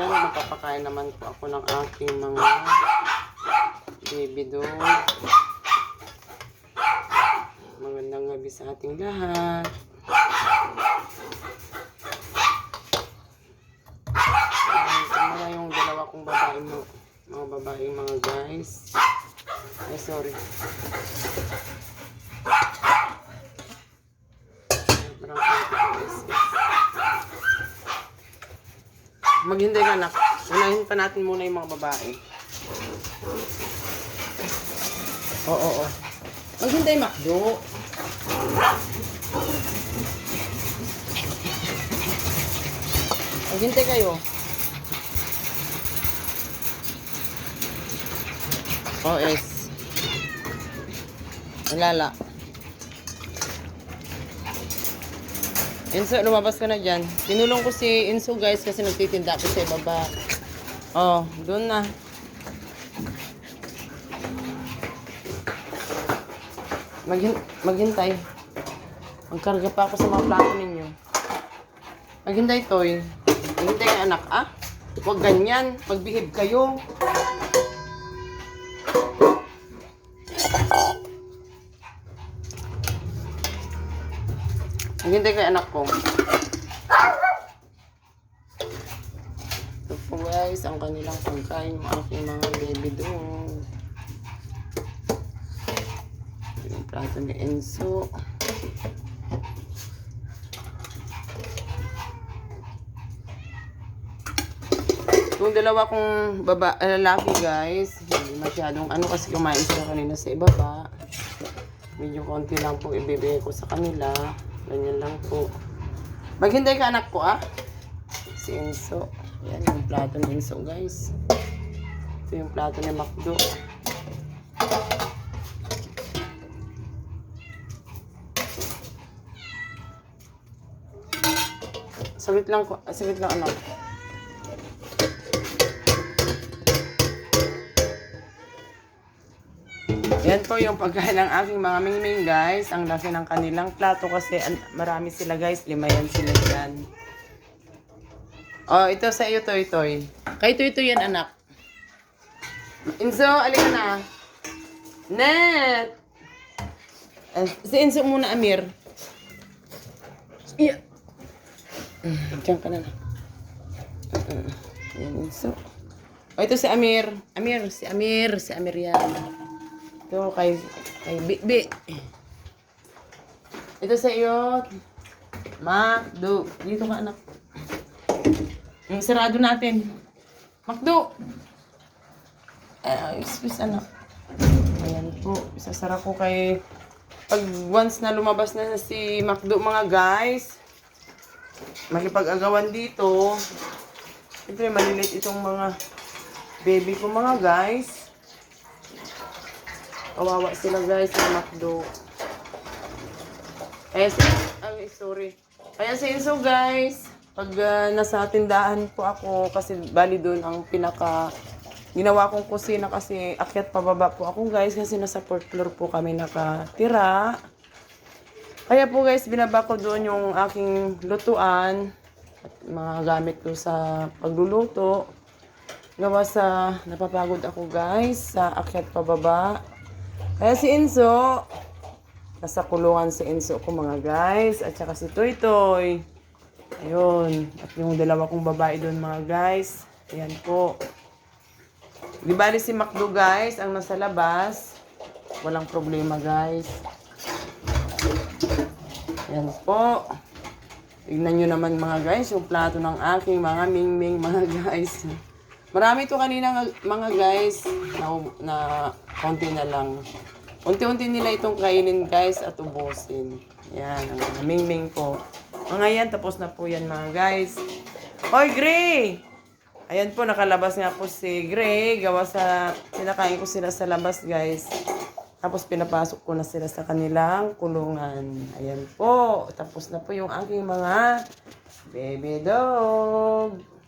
Magpapakain naman po ako ng aking mga baby dog. Magandang gabi sa ating lahat. Na yung dalawa kong babae mo. Mga babae mga guys. Ay, sorry. Sobrang Maghintay ka anak. Unahin pa natin muna yung mga babae. Oo, oo, oo. Maghintay, Makdo. Maghintay kayo. OS. Lala. Inso, lumabas ka na dyan. Tinulong ko si Inso guys kasi nagtitinda ako sa ibaba. Oh, doon na. Maghin maghintay. Magkarga pa ako sa mga plato ninyo. Maghintay, Toy. Maghintay anak, ah. Huwag ganyan. Magbihib kayo. Maghintay kayo, anak ko. Ito po guys, ang kanilang pagkain, yung aking mga baby doon. Yung plato ni Enzo. Yung dalawa kong baba, eh, lalaki guys, hindi masyadong ano kasi kumain sila kanina sa ibaba. Medyo konti lang po ibibigay ko sa kanila. Ganyan lang po. Maghintay ka anak ko ah. Si Enzo. Yan yung plato ni Enzo guys. Ito yung plato ni Macdo. Saglit lang ko. ah, Saglit lang anak. Po yung pagkain ng aking mga mingming guys. Ang laki ng kanilang plato kasi marami sila guys. Lima yan sila dyan. Oh, ito sa iyo, Toy Toy. Kay Toy Toy yan, anak. Inso, alika na. Net! Eh, si Inso muna, Amir. Iya. Mm, Diyan ka na na. Yan, Inso. Oh, ito si Amir. Amir, si Amir. Si Amir yan. Ito kay, kay Bibi. Ito sa iyo. Makdo. Dito ka anak. Yung sarado natin. Makdo. Eh, excuse anak. Ayan po. Isasara ko kay... Pag once na lumabas na si Makdo mga guys, makipag-agawan dito. Siyempre, malilit itong mga baby ko mga guys. Kawawa sila guys sa McDo. Kaya si... Ay, sorry. Kaya si Enzo guys, pag ah, nasa tindahan po ako, kasi bali doon ang pinaka... Ginawa kong kusina kasi akyat pababa po ako guys kasi nasa fourth floor po kami nakatira. Kaya po guys, binaba ko doon yung aking lutuan at mga gamit ko sa pagluluto. Gawa sa napapagod ako guys sa akyat pababa. Kaya si Enzo, nasa kulungan si Enzo ko mga guys. At saka si Toy Toy. Ayun. At yung dalawa kong babae doon mga guys. Ayan po. Di bali si Macdo guys, ang nasa labas. Walang problema guys. Ayan po. Tignan nyo naman mga guys, yung plato ng aking mga mingming mga guys. Marami to kanina mga guys na, na konti na lang. Unti-unti nila itong kainin guys at ubusin. Yan, ang mga mingming po. Mga yan, tapos na po yan mga guys. Hoy, Gray! Ayan po, nakalabas nga po si Gray. Gawa sa, sinakain ko sila sa labas guys. Tapos pinapasok ko na sila sa kanilang kulungan. Ayan po. Tapos na po yung aking mga baby dog.